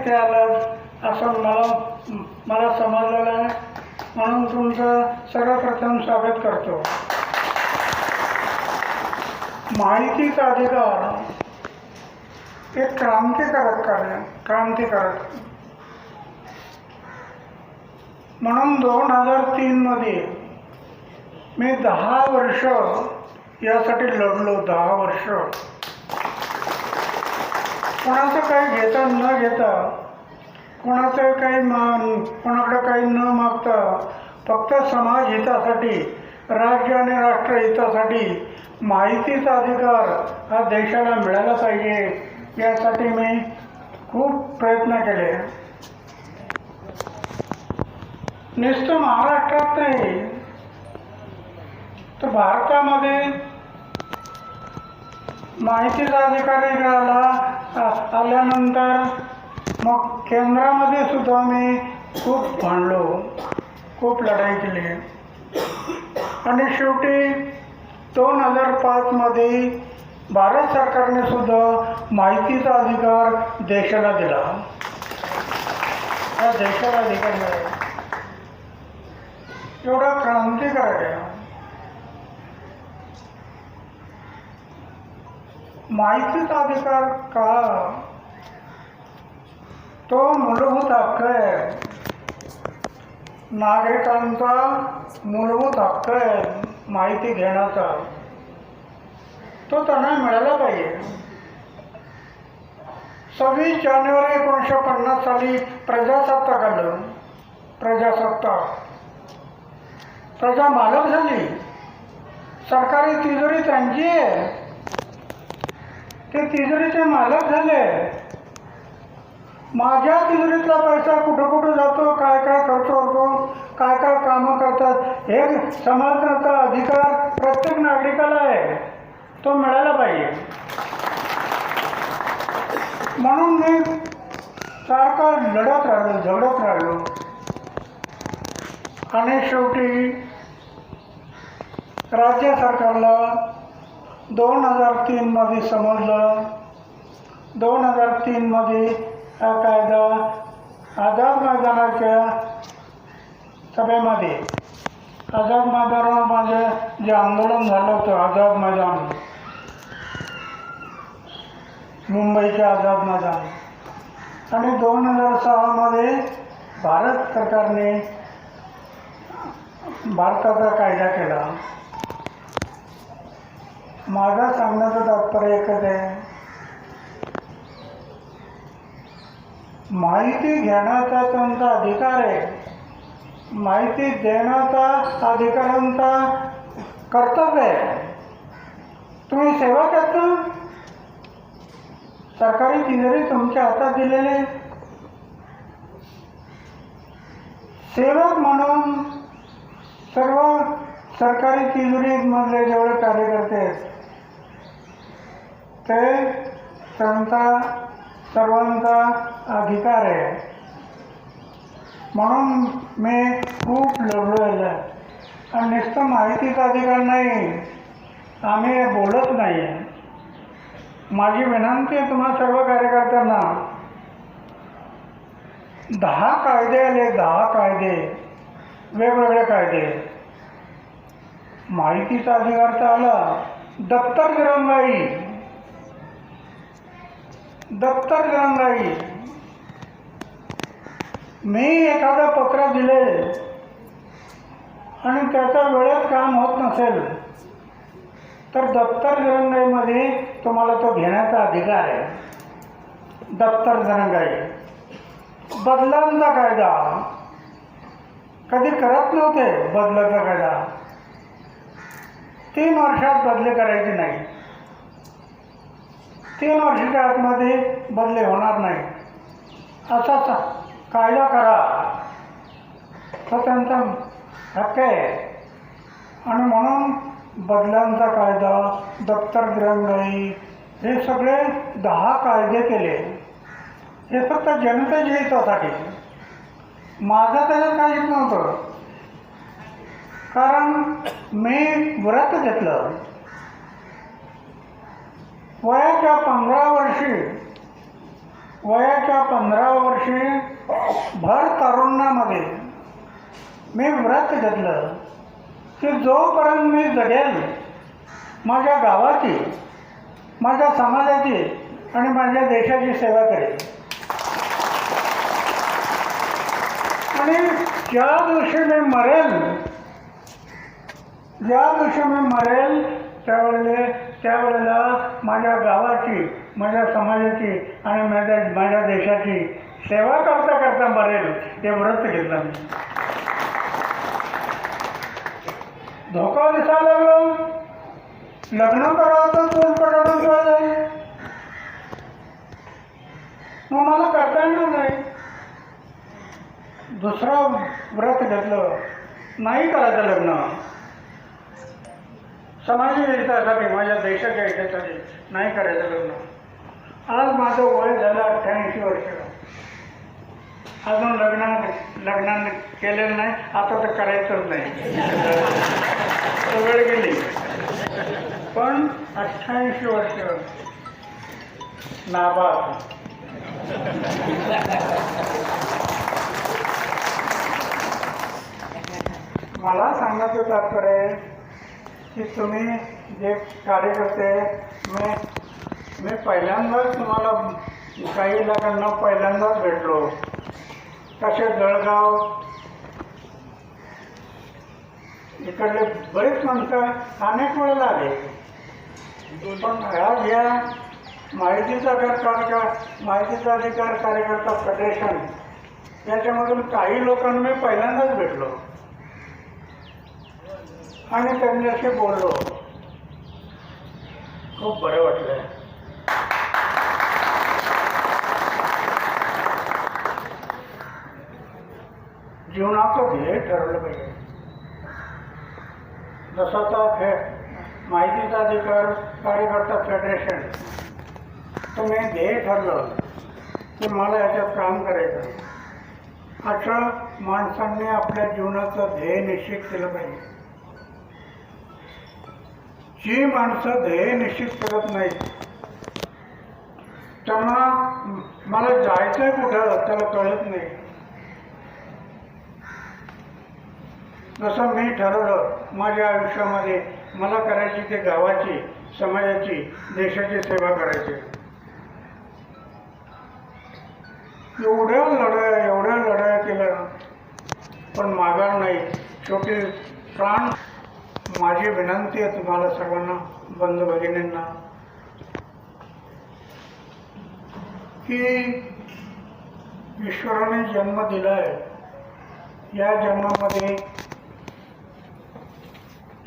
इथे आला असं मला मला समजलेलं आहे. म्हणून तुमचं सर्वप्रथम स्वागत करतो. माहितीचा अधिकार एक क्रांतिकारक कार्य क्रांतिकारक. म्हणून दोन हजार तीनमध्ये मी दहा वर्ष यासाठी लढलो दहा वर्ष. कोणाचं काही घेता न घेता कोणाचं काही मा कोणाकडे काही न मागता फक्त समाज हितासाठी राज्य आणि राष्ट्र हितासाठी माहितीचा अधिकार हा देशाला मिळाला पाहिजे. यासाठी मी खूप प्रयत्न केले. नुसतं महाराष्ट्रात नाही तर भारतामध्ये माहितीचा अधिकारी मिळाला आल्यानंतर मग केंद्रामध्ये सुद्धा मी खूप भांडलो. खूप लढाई केली. आणि शेवटी दोन हजार पाचमध्ये भारत सरकारने सुद्धा माहितीचा अधिकार देशाला दिला. या देशाला अधिकार मिळाला. एवढा क्रांतिकारक आहे. माहितीचा अधिकार का? तो मूलभूत हक्क आहे नागरिकांचा मूलभूत हक्क आहे माहिती घेण्याचा। तो त्यांना मिळाला पाहिजे। सव्वीस जानेवारी एकोणीसशे पन्नास साली प्रजासत्ताक आलं। प्रजासत्ताक। प्रजा मालक झाली। सरकारी तिजोरी त्यांची आहे। ते तिजोरीचे मालक झाले. माझ्या तिजोरीतला पैसा कुठं कुठं जातो काय काय खर्च होतो काय काय कामं करतात हे समाजाचा अधिकार प्रत्येक नागरिकाला आहे. तो मिळाला पाहिजे. म्हणून मी सारखा लढत राहिलो झगडत राहिलो. आणि शेवटी राज्य सरकारला दोन हजार तीनमध्ये समजलं. दोन हजार तीनमध्ये हा कायदा आझाद मैदानाच्या सभेमध्ये आझाद मैदानावर माझं जे आंदोलन झालं होतं आझाद मैदान. मुंबईच्या आझाद मैदान. आणि दोन हजार सहामध्ये भारत सरकारने भारताचा कायदा केला. माझा सांगण्याचा तात्पर्य एकच आहे. माहिती घेण्याचा तुमचा अधिकार आहे. माहिती देण्याचा अधिकारांचा कर्तव्य आहे. तुम्ही सेवक करता? सरकारी तिजोरी तुमच्या हातात दिलेले? सेवक म्हणून सर्व सरकारी तिजोरीमध्ये जेवढे कार्यकर्ते आहेत ते त्यांचा सर्वांचा अधिकार आहे. म्हणून मी खूप लढलेलं आहे आणि नुसतं माहितीचा अधिकार नाही. आम्ही बोलत नाही आहे माझी विनंती आहे तुम्हा सर्व कार्यकर्त्यांना. दहा कायदे आले दहा कायदे. वेगवेगळे कायदे. माहितीचा अधिकार तर आला. दप्तर दिरंगाई दप्तर दिरंगाई मी एखादं पत्र दिले आणि त्याचं वेळेत काम होत नसेल तर दप्तर दिरंगाईमध्ये तुम्हाला तो घेण्याचा अधिकार आहे. दप्तर दिरंगाई बदलांचा कायदा. कधी करत नव्हते बदलाचा कायदा. तीन वर्षात बदली करायची नाही. तीन वर्षाच्या आतमध्ये बदले होणार नाही. असाच कायदा करा. तो त्यांचा हक्क. आहे आणि म्हणून बदलांचा कायदा दप्तर दिरंगाई हे सगळे दहा कायदे केले. हे फक्त जनतेच्या हितासाठी. माझं त्याच्यात काहीच नव्हतं. कारण मी व्रत घेतलं. वयाच्या पंधरा वर्षी वयाच्या पंधरा वर्षी भर तरुणामध्ये मी व्रत घेतलं की जोपर्यंत मी जगेल माझ्या गावाची माझ्या समाजाची आणि माझ्या देशाची सेवा करेल. आणि ज्या दिवशी मी मरेल ज्या दिवशी मी मरेल त्यावेळेला त्यावेळेला माझ्या गावाची माझ्या समाजाची आणि माझ्या माझ्या देशाची सेवा करता करता मरेल हे व्रत घेतलं मी. धोका दिसायला लागलो. लग्न करावं तर तोंड पडावं मग मला करता येणार नाही. दुसरं व्रत घेतलं. नाही करायचं लग्न. समाज हितासाठी माझ्या देशाच्या हितासाठी नाही करायचं लग्न. आज माझं वय झालं अठ्ठ्याऐंशी वर्ष. अजून लग्न लग्नानं केलेलं नाही आता तर करायचंच नाही. वेळ गेली. पण अठ्ठ्याऐंशी वर्ष नाबाद. मला सांगायचं तात्पर्य की तुम्ही जे कार्यकर्ते मी मी पहिल्यांदाच तुम्हाला काही लोकांना पहिल्यांदाच भेटलो. तसे जळगाव इकडले बरेच माणसं अनेक वेळेला आले. पण ह्या घ्या माहितीचा अधिकार का माहितीचा अधिकार कार्यकर्ता फेडरेशन याच्यामधून काही लोकांना मी पहिल्यांदाच भेटलो. आणि त्यांच्याशी बोललो. खूप बरं वाटलं. जीवनाचं ध्येय ठरवलं पाहिजे. जसं आता फे माहितीचा अधिकार कार्यकर्ता फेडरेशन तुम्ही ध्येय ठरलं की मला याच्यात काम करायचं. अशा माणसांनी आपल्या जीवनाचं ध्येय निश्चित केलं पाहिजे. ही माणसं ध्येय निश्चित करत नाहीत त्यांना मला जायचंय कुठं त्याला कळत नाही. जसं मी ठरवलं माझ्या आयुष्यामध्ये मला करायची ते गावाची समाजाची देशाची सेवा करायची. एवढ्या लढाया एवढ्या लढाया केल्या पण माघार नाही. शेवटी प्राण माझी विनंती आहे तुम्हाला सर्वांना बंधू भगिनींना की ईश्वराने जन्म दिलाय. या जन्मामध्ये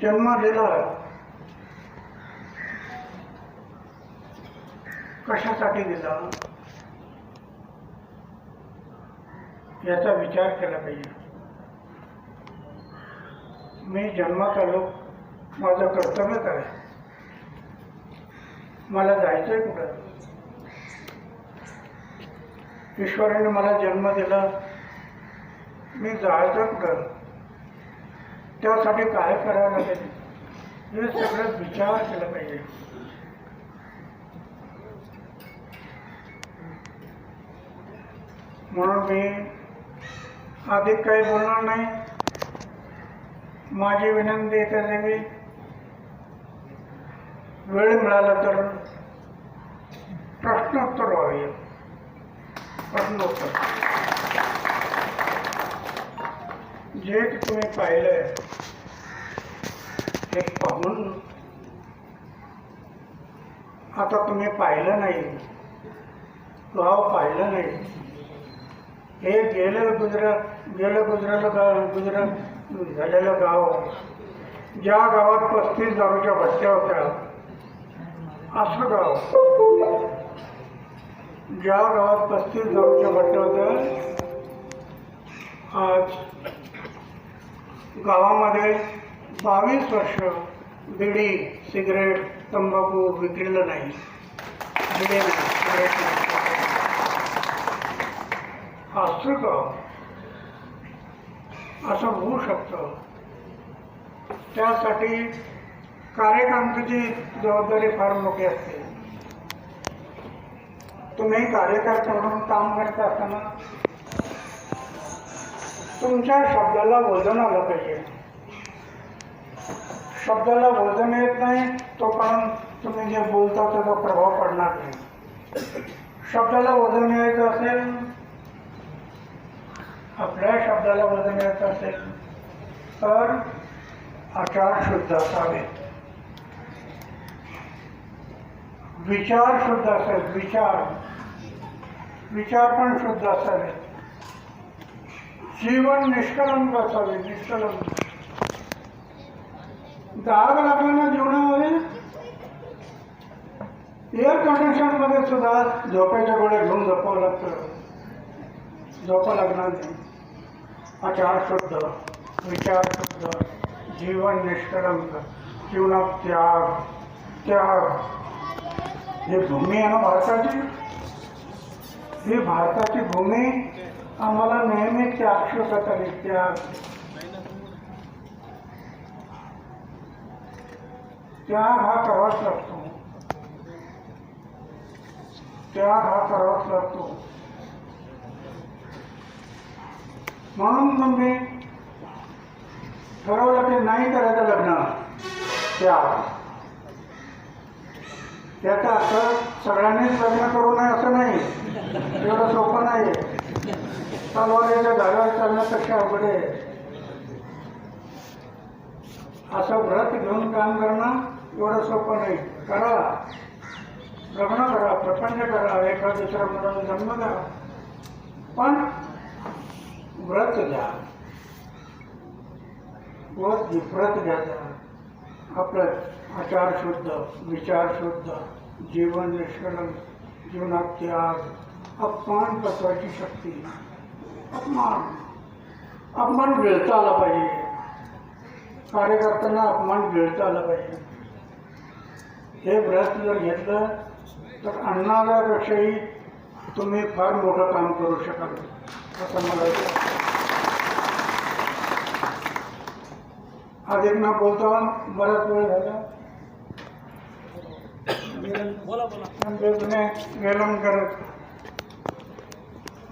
जन्म दिला. कशासाठी दिला? याचा विचार केला पाहिजे. मी जन्मात आलो माझं कर्तव्य काय? मला जायचंय कुठं? ईश्वराने मला जन्म दिला. मी जायचं कुठं? त्यासाठी काय करावं लागेल? हे सगळं विचार केला पाहिजे. म्हणून मी अधिक काही बोलणार नाही. माझी विनंती आहे वेळ मिळाला तर प्रश्नोत्तर व्हावे. प्रश्नोत्तर. जे तुम्ही पाहिलंय हे पाहून आता तुम्ही पाहिलं नाही गाव पाहिलं नाही. हे गेलं गुजरात गेलं गुजराला गाव गुजरात झालेलं गाव. ज्या गावात पस्तीस दारूच्या भट्ट्या होत्या असं गाव ज्या गावात पस्तीस दारूच्या भट्ट्या होत्या आज गावामध्ये बावीस वर्ष बिडी सिगरेट तंबाखू विक्रीला नाही. बिडी नाही, सिगरेट असं गाव असं होऊ शकतं. त्यासाठी कार्यकर्त्याची जबाबदारी फार मोठी असते. तुम्ही कार्यकर्ता म्हणून काम करत असताना तुमच्या शब्दाला वजन आलं पाहिजे. शब्दाला वजन येत नाही तोपर्यंत तुम्ही जे बोलता त्याचा प्रभाव पडणार नाही. शब्दाला वजन यायचं असेल आपल्या शब्दाला वजन यायचं असेल तर आचार शुद्ध असावेत. विचार शुद्ध असेल विचार. विचार पण शुद्ध असावे. जीवन निष्कलंक असावे निष्कलंक दाग लागला ना जीवनामध्ये एअर कंडिशनमध्ये सुद्धा झोपेच्या गोळ्या घेऊन झोपावं लागतं. झोपा लागणार नाही. आचार शुद्ध विचार शुद्ध जीवन निष्कलंक जीवनात त्याग त्याग. ही भूमी आहे ना भारताची? ही भारताची भूमी आम्हाला नेहमी त्या शिकत आली त्याग हा करावाच लागतो. त्याग हा करावाच लागतो. म्हणून तुम्ही ठरवलं की नाही करायचं लग्न? त्याग त्याचा अर्थ सगळ्यांनीच लग्न करू नये असं नाही. एवढं सोपं नाही. तलवारीच्या धाव्यावर चालण्यापेक्षा अवघड आहे. असं व्रत घेऊन काम करणं एवढं सोपं नाही. करा. लग्न करा प्रपंच करा एका दुसऱ्या मुलाला जन्म द्या. पण व्रत घ्या. व्रत व्रत घ्यायचा आपलं आचार शुद्ध विचार शुद्ध जीवन निष्कलंक जीवनात त्याग अपमान पचवायची शक्ती. अपमान. अपमान गिळता आला पाहिजे. कार्यकर्त्यांना अपमान गिळता आला पाहिजे. हे व्रत जर घेतलं तर अन्नादापेक्षाही तुम्ही फार मोठं काम करू शकाल. असं मला वाटतं. अधिक ना बोलता बराच वेळ झाला. बोला करत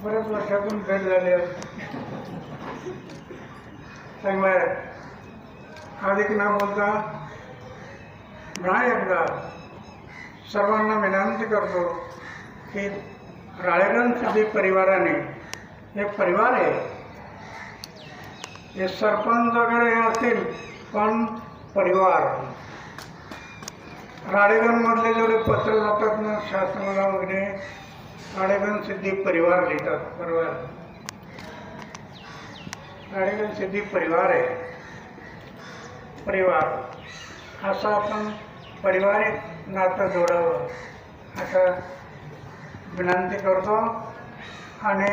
बऱ्याच वर्षातून फेल झाले चांगलं आहे. अधिक ना बोलता पुन्हा एकदा सर्वांना विनंती करतो की राळेगण सिद्धी परिवाराने हे परिवार आहे हे सरपंच वगैरे असतील पण परिवार राळेगणमधले जेवढे पत्र जातात ना शासनाला वगैरे राळेगण सिद्धी परिवार लिहितात परिवार राळेगण सिद्धी परिवार आहे. परिवार. असं आपण पारिवारिक नातं जोडावं असं विनंती करतो. आणि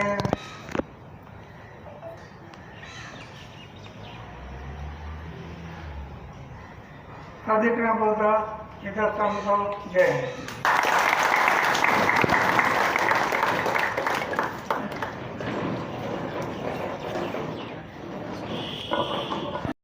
अधिक न बोलता इथं थांबतो जय हिंद